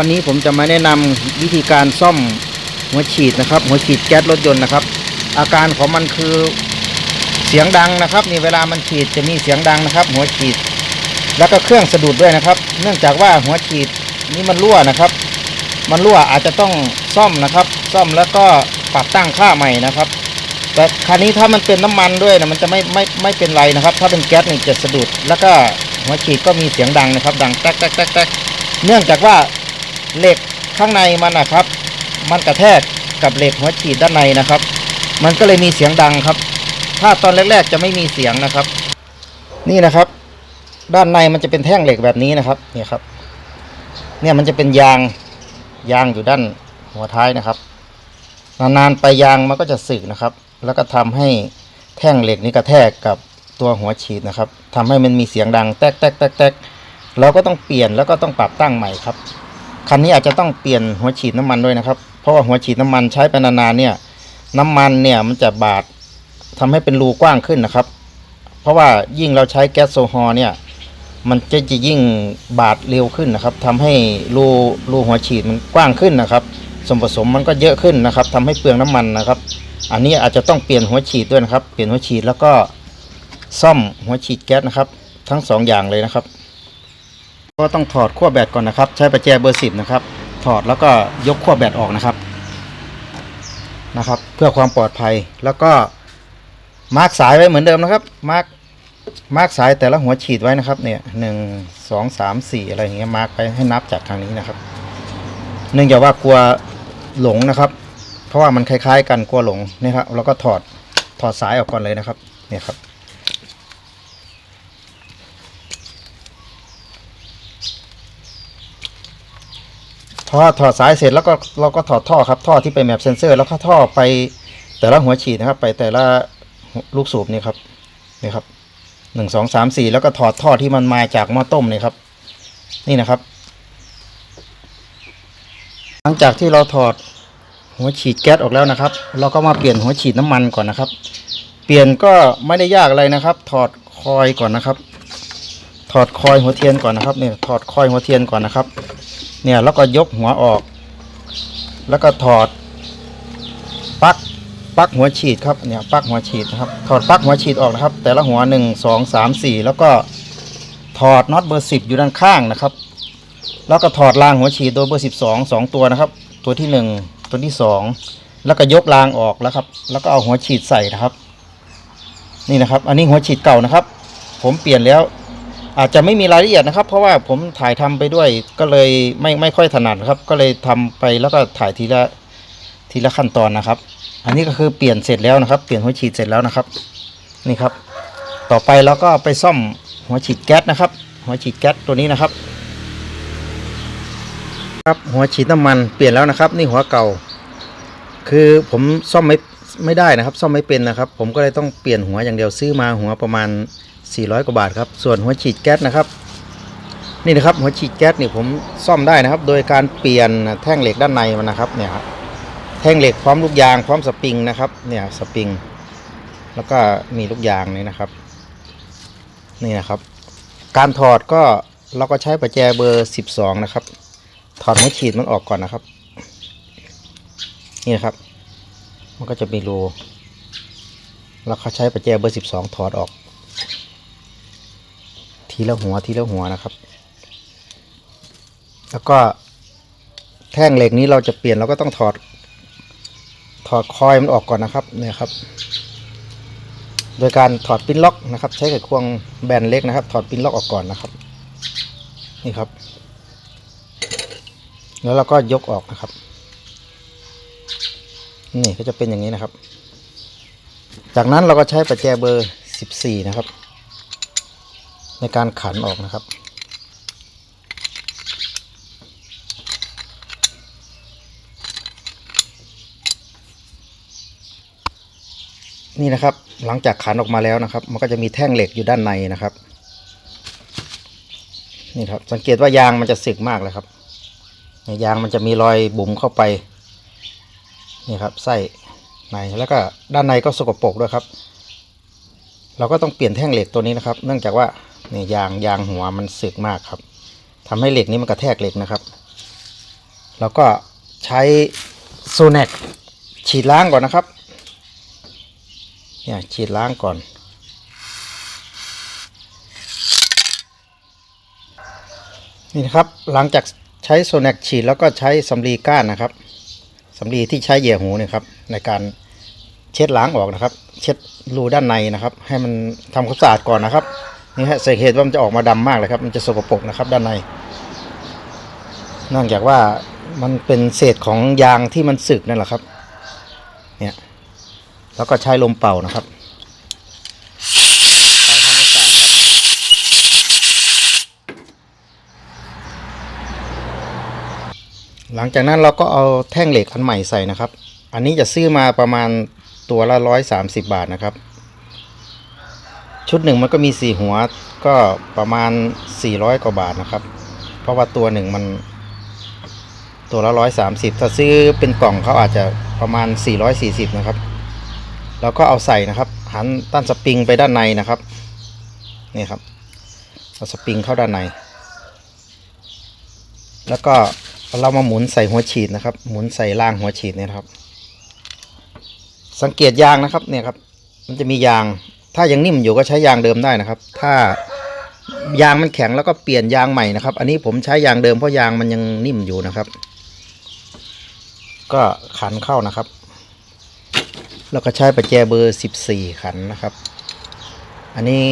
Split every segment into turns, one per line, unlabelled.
วันนี้ผมจะมาแนะนำวิธีการซ่อมหัวฉีดนะครับ หัวฉีดแก๊สรถยนต์นะครับ อาการของมันคือเสียงดังนะครับนี่เวลามันฉีดจะมีเสียงดังนะครับ หัวฉีด แล้วก็เครื่องสะดุดด้วยนะครับ เนื่องจากว่าหัวฉีดนี่มันรั่วนะครับ มันรั่วอาจจะต้องซ่อมนะครับ ซ่อมแล้วก็ปรับตั้งค่าใหม่นะครับ แต่คราวนี้ถ้ามันเป็นน้ำมันด้วยนะมันจะไม่ไม่ไม่เป็นไรนะครับ ถ้าเป็นแก๊สนี่จะสะดุด แล้วก็หัวฉีดก็มีเสียงดังนะครับ ดังแต๊กแต๊กแต๊กแต๊กเนื่องจากว่า เหล็กข้างในมันนะครับ มันกระแทกกับเหล็กหัวฉีดด้านในนะครับ มันก็เลยมีเสียงดังครับ ถ้าตอนแรกๆจะไม่มีเสียงนะครับ นี่นะครับ ด้านในมันจะเป็นแท่งเหล็กแบบนี้นะครับเนี่ยครับ เนี่ยมันจะเป็นยางยางอยู่ด้านหัวท้ายนะครับ นานๆไปยางมันก็จะสึกนะครับ แล้วก็ทำให้แท่งเหล็กนี้กระแทกกับตัวหัวฉีดนะครับทำให้มันมีเสียงดังแต๊กแต๊กแต๊กแต๊กเราก็ต้องเปลี่ยนแล้วก็ต้องปรับตั้งใหม่ครับ คันนี้อาจจะต้องเปลี่ยนหัวฉีดน้ำมันด้วยนะครับ เพราะว่าหัวฉีดน้ำมันใช้ไปนานๆเนี่ย น้ำมันเนี่ยมันจะบาดทำให้เป็นรูกว้างขึ้นนะครับ เพราะว่ายิ่งเราใช้แก๊สโซฮอล์เนี่ย มันจะจะยิ่งบาดเร็วขึ้นนะครับทำให้รูรูหัวฉีดมันกว้างขึ้นนะครับส่วนผสมมันก็เยอะขึ้นนะครับทำให้เปลืองน้ำมันนะครับ อันนี้อาจจะต้องเปลี่ยนหัวฉีดด้วยนะครับ เปลี่ยนหัวฉีดแล้วก็ซ่อมหัวฉีดแก๊สนะครับ ทั้งสองอย่างเลยนะครับ ก็ต้องถอดขั้วแบตก่อนนะครับ ใช้ประแจเบอร์สิบนะครับ ถอดแล้วก็ยกขั้วแบตออกนะครับนะครับ เพื่อความปลอดภัยแล้วก็มาร์กสายไว้เหมือนเดิมนะครับ มาร์กมาร์กสายแต่ละหัวฉีดไว้นะครับ เนี่ยหนึ่งสองสามสี่อะไรอย่างเงี้ยมาร์กไปให้นับจากทางนี้นะครับ เนื่องจากว่ากลัวหลงนะครับ เพราะว่ามันคล้ายๆ กันกลัวหลงนี่ครับเราก็ถอดถอดสายออกก่อนเลยนะครับ เนี่ยครับ พอถอดสายเสร็จแล้วก็เราก็ถอดท่อครับ ท่อที่เป็นแบบเซนเซอร์ แล้วก็ท่อไปแต่ละหัวฉีดนะครับ ไปแต่ละลูกสูบนี่ครับนี่ครับหนึ่งสองสามสี่แล้วก็ถอดท่อที่มันมาจากหม้อต้มนี่ครับ นี่นะครับ หลังจากที่เราถอดหัวฉีดแก๊สออกแล้วนะครับ เราก็มาเปลี่ยนหัวฉีดน้ำมันก่อนนะครับ เปลี่ยนก็ไม่ได้ยากอะไรนะครับ ถอดคอยก่อนนะครับ ถอดคอยหัวเทียนก่อนนะครับเนี่ยถอดคอยหัวเทียนก่อนนะครับ เนี่ยแล้วก็ยกหัวออก แล้วก็ถอดปลั๊กปลั๊กหัวฉีดครับเนี่ยปลั๊กหัวฉีดนะครับถอดปลั๊กหัวฉีดออกนะครับ แต่ละหัวหนึ่งสองสามสี่แล้วก็ถอดน็อตเบอร์สิบอยู่ด้านข้างนะครับ แล้วก็ถอดรางหัวฉีดโดยเบอร์สิบสองสองตัวนะครับ ตัวที่หนึ่งตัวที่สองแล้วก็ยกรางออกแล้วครับ แล้วก็เอาหัวฉีดใส่นะครับ นี่นะครับ อันนี้หัวฉีดเก่านะครับ ผมเปลี่ยนแล้ว อาจจะไม่มีรายละเอียดนะครับ เพราะว่าผมถ่ายทำไปด้วยก็เลยไม่ไม่ค่อยถนัดครับ ก็เลยทำไปแล้วก็ถ่ายทีละทีละขั้นตอนนะครับ อันนี้ก็คือเปลี่ยนเสร็จแล้วนะครับ เปลี่ยนหัวฉีดเสร็จแล้วนะครับ นี่ครับ ต่อไปเราก็ไปซ่อมหัวฉีดแก๊สนะครับ หัวฉีดแก๊สตัวนี้นะครับ ครับหัวฉีดน้ำมันเปลี่ยนแล้วนะครับ นี่หัวเก่า คือผมซ่อมไม่ไม่ได้นะครับ ซ่อมไม่เป็นนะครับ ผมก็เลยต้องเปลี่ยนหัวอย่างเดียวซื้อมาหัวประมาณ 400 กว่าบาทครับ ส่วนหัวฉีดแก๊สนะครับ นี่นะครับหัวฉีดแก๊สนี่ผมซ่อมได้นะครับ โดยการเปลี่ยนแท่งเหล็กด้านในมันนะครับเนี่ยครับแท่งเหล็กพร้อมลูกยางพร้อมสปริงนะครับเนี่ยสปริง แล้วก็มีลูกยางนี่นะครับ นี่นะครับ การถอดก็เราก็ใช้ประแจเบอร์ 12 นะครับ ถอดหัวฉีดมันออกก่อนนะครับ นี่นะครับ มันก็จะมีรูแล้วเขาใช้ประแจเบอร์ 12 ถอดออก ทีละหัวทีละหัวนะครับ แล้วก็แท่งเหล็กนี้เราจะเปลี่ยนเราก็ต้องถอด ถอดคอยมันออกก่อนนะครับเนี่ยครับ โดยการถอดปิ้นล็อกนะครับ ใช้ไขควงแบนเล็กนะครับ ถอดปิ้นล็อกออกก่อนนะครับ นี่ครับ แล้วเราก็ยกออกนะครับ นี่ก็จะเป็นอย่างนี้นะครับ จากนั้นเราก็ใช้ประแจเบอร์ 14 นะครับ ในการขันออกนะครับ นี่นะครับหลังจากขันออกมาแล้วนะครับ มันก็จะมีแท่งเหล็กอยู่ด้านในนะครับนี่ครับสังเกตว่ายางมันจะสึกมากเลยครับในยางมันจะมีรอยบุ๋มเข้าไปนี่ครับไส้ในแล้วก็ด้านในก็สกปรกด้วยครับ เราก็ต้องเปลี่ยนแท่งเหล็กตัวนี้นะครับ เนื่องจากว่า เนี่ยยางยางหัวมันสึกมากครับทำให้เหล็กนี้มันกระแทกเหล็กนะครับ แล้วก็ใช้โซเนกฉีดล้างก่อนนะครับ เนี่ยฉีดล้างก่อน นี่นะครับหลังจากใช้โซเนกฉีดแล้วก็ใช้สำลีก้านนะครับสำลีที่ใช้เหยี่ยหูเนี่ยครับในการเช็ดล้างออกนะครับ เช็ดรูด้านในนะครับ ให้มันทำความสะอาดก่อนนะครับ นี่ฮะสาเหตุว่ามันจะออกมาดำมากเลยครับ มันจะสกปรกนะครับด้านในนองจากว่ามันเป็นเศษของยางที่มันสึกนั่นแหละครับ เนี่ยแล้วก็ใช้ลมเป่านะครับเป่าทำความสะอาดครับหลังจากนั้นเราก็เอาแท่งเหล็กอันใหม่ใส่นะครับ อันนี้จะซื้อมาประมาณตัวละร้อยสามสิบบาทนะครับ ชุดหนึ่งมันก็มีสี่หัวก็ประมาณสี่ร้อยกว่าบาทนะครับ เพราะว่าตัวหนึ่งมัน ตัวละร้อยสามสิบถ้าซื้อเป็นกล่องเขาอาจจะประมาณสี่ร้อยสี่สิบนะครับ แล้วก็เอาใส่นะครับ หันต้านสปริงไปด้านในนะครับ นี่ครับ เอาสปริงเข้าด้านใน แล้วก็เรามาหมุนใส่หัวฉีดนะครับ หมุนใส่ล่างหัวฉีดเนี่ยครับ สังเกตยางนะครับ เนี่ยครับ มันจะมียาง ถ้ายังนิ่มอยู่ก็ใช้ยางเดิมได้นะครับ ถ้ายางมันแข็งแล้วก็เปลี่ยนยางใหม่นะครับ อันนี้ผมใช้ยางเดิมเพราะยางมันยังนิ่มอยู่นะครับ ก็ขันเข้านะครับ แล้วก็ใช้ประแจเบอร์ 14 ขันนะครับ อันนี้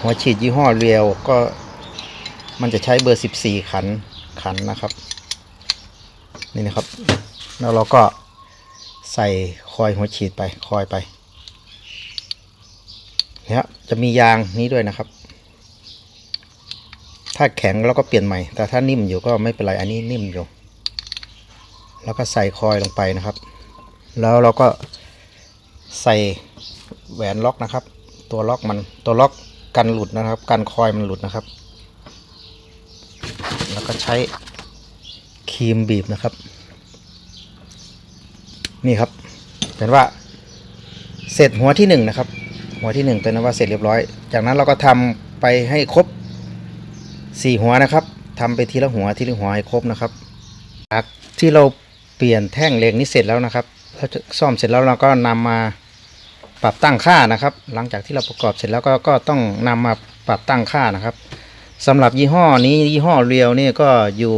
หัวฉีดยี่ห้อเรียวก็มันจะใช้เบอร์ 14 ขันขันนะครับ นี่นะครับ แล้วเราก็ใส่คอยหัวฉีดไปคอยไป เนี่ยจะมียางนี้ด้วยนะครับ ถ้าแข็งเราก็เปลี่ยนใหม่ แต่ถ้านิ่มอยู่ก็ไม่เป็นไรอันนี้นิ่มอยู่ แล้วก็ใส่คอยลงไปนะครับ แล้วเราก็ใส่แหวนล็อกนะครับ ตัวล็อกมันตัวล็อกกันหลุดนะครับ กันคอยมันหลุดนะครับ แล้วก็ใช้ครีมบีบนะครับ นี่ครับเป็นว่าเสร็จหัวที่หนึ่งนะครับ หัวที่หนึ่งเป็นว่าเสร็จเรียบร้อย จากนั้นเราก็ทำไปให้ครบสี่หัวนะครับทำไปทีละหัวทีละหัวให้ครบนะครับจากที่เราเปลี่ยนแท่งเหล็กนี้เสร็จแล้วนะครับเราจะซ่อมเสร็จแล้วเราก็นำมาปรับตั้งค่านะครับ หลังจากที่เราประกอบเสร็จแล้วก็ก็ต้องนำมาปรับตั้งค่านะครับสำหรับยี่ห้อนี้ยี่ห้อเรียวนี่ก็อยู่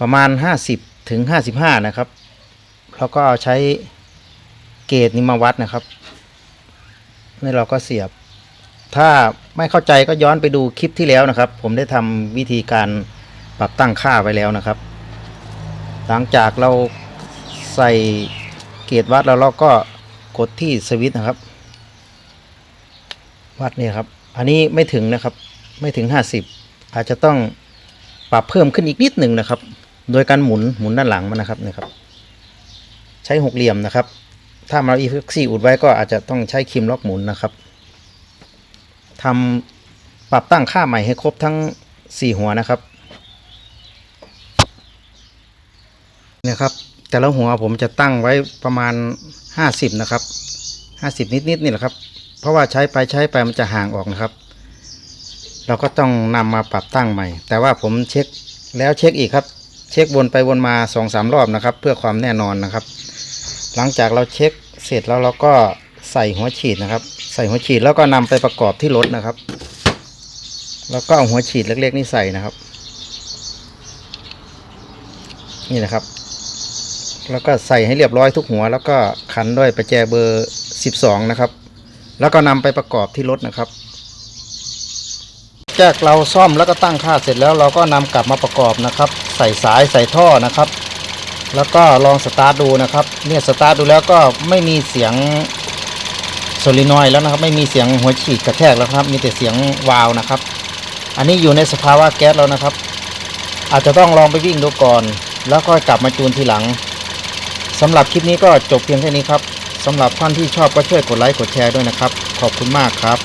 ประมาณ 50ถึง55 นะครับแล้วก็ใช้เกจนี้มาวัดนะครับ นี่เราก็เสียบ ถ้าไม่เข้าใจก็ย้อนไปดูคลิปที่แล้วนะครับ ผมได้ทำวิธีการปรับตั้งค่าไว้แล้วนะครับ หลังจากเราใส่เกจวัดแล้วเราก็กดที่สวิตช์นะครับ วัดเนี่ยครับ อันนี้ไม่ถึงนะครับ ไม่ถึง 50 อาจจะต้องปรับเพิ่มขึ้นอีกนิดหนึ่งนะครับ โดยการหมุนหมุนด้านหลังมันนะครับนี่ยครับ ใช้หกเหลี่ยมนะครับ ถ้ามาอีฟิกซี่อุดไว้ก็อาจจะต้องใช้ครีมล็อกหมุนนะครับทำปรับตั้งค่าใหม่ให้ครบทั้ง 4 หัวนะครับนี่ยครับแต่ละหัวผมจะตั้งไว้ประมาณ 50 นะครับ 50 นิดๆนี่แหละครับ เพราะว่าใช้ไปใช้ไปมันจะห่างออกนะครับ เราก็ต้องนำมาปรับตั้งใหม่ แต่ว่าผมเช็คแล้วเช็คอีกครับ เช็ควนไปวนมา2อสรอบนะครับ เพื่อความแน่นอนนะครับ หลังจากเราเช็ค เสร็จแล้วเราก็ใส่หัวฉีดนะครับ ใส่หัวฉีดแล้วก็นำไปประกอบที่รถนะครับ แล้วก็เอาหัวฉีดเล็กๆนี่ใส่นะครับ นี่นะครับ แล้วก็ใส่ให้เรียบร้อยทุกหัว แล้วก็ขันด้วยประแจเบอร์ 12 นะครับ แล้วก็นำไปประกอบที่รถนะครับ จากเราซ่อมแล้วก็ตั้งค่าเสร็จแล้วเราก็นำกลับมาประกอบนะครับ ใส่สายใส่ท่อนะครับ แล้วก็ลองสตาร์ทดูนะครับเนี่ยสตาร์ทดูแล้วก็ไม่มีเสียงโซลินอยแล้วนะครับ ไม่มีเสียงหัวฉีดกระแทกแล้วครับ มีแต่เสียงวาล์วนะครับ อันนี้อยู่ในสภาวะแก๊สแล้วนะครับ อาจจะต้องลองไปวิ่งดูก่อน แล้วก็กลับมาจูนทีหลังสำหรับคลิปนี้ก็จบเพียงแค่นี้ครับสำหรับท่านที่ชอบก็ช่วยกดไลค์กดแชร์ด้วยนะครับ ขอบคุณมากครับ